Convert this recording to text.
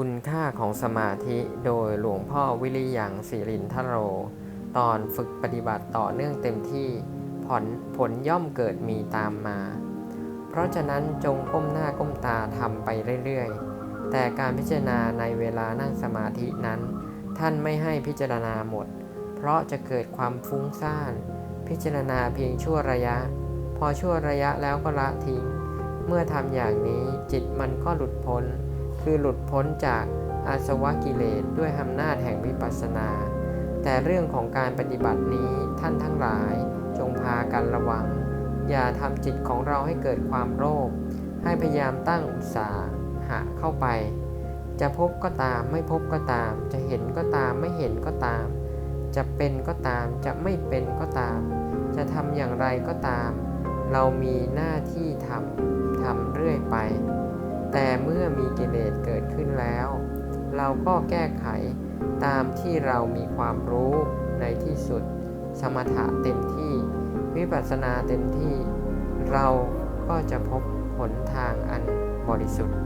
คุณค่าของสมาธิโดยหลวงพ่อวิริยังศิรินทโร ตอนฝึกปฏิบัติต่อเนื่องเต็มที่ผลผลย่อมเกิดมีตามมา เพราะฉะนั้นจงก้มหน้าก้มตาทำไปเรื่อยๆ แต่การพิจารณาในเวลานั่งสมาธินั้น ท่านไม่ให้พิจารณาหมด เพราะจะเกิดความฟุ้งซ่าน พิจารณาเพียงชั่วระยะ พอชั่วระยะแล้วก็ละทิ้ง เมื่อทำอย่างนี้จิตมันก็หลุดพ้น คือหลุดพ้นจากอาสวะกิเลสด้วยอำนาจแห่งวิปัสสนา แต่เรื่องของการปฏิบัตินี้ท่านทั้งหลายจงพากันระวัง อย่าทำจิตของเราให้เกิดความโลภให้พยายามตั้งอุตสาหะเข้าไป จะพบก็ตามไม่พบก็ตาม จะเห็นก็ตามไม่เห็นก็ตาม จะเป็นก็ตาม จะไม่เป็นก็ตาม จะทำอย่างไรก็ตาม เรามีหน้าที่ทำทำเรื่อยไป แต่เมื่อมีกิเลสเกิดขึ้นแล้ว เราก็แก้ไขตามที่เรามีความรู้ในที่สุด สมถะเต็มที่ วิปัสสนาเต็มที่ เราก็จะพบหนทางอันบริสุทธิ์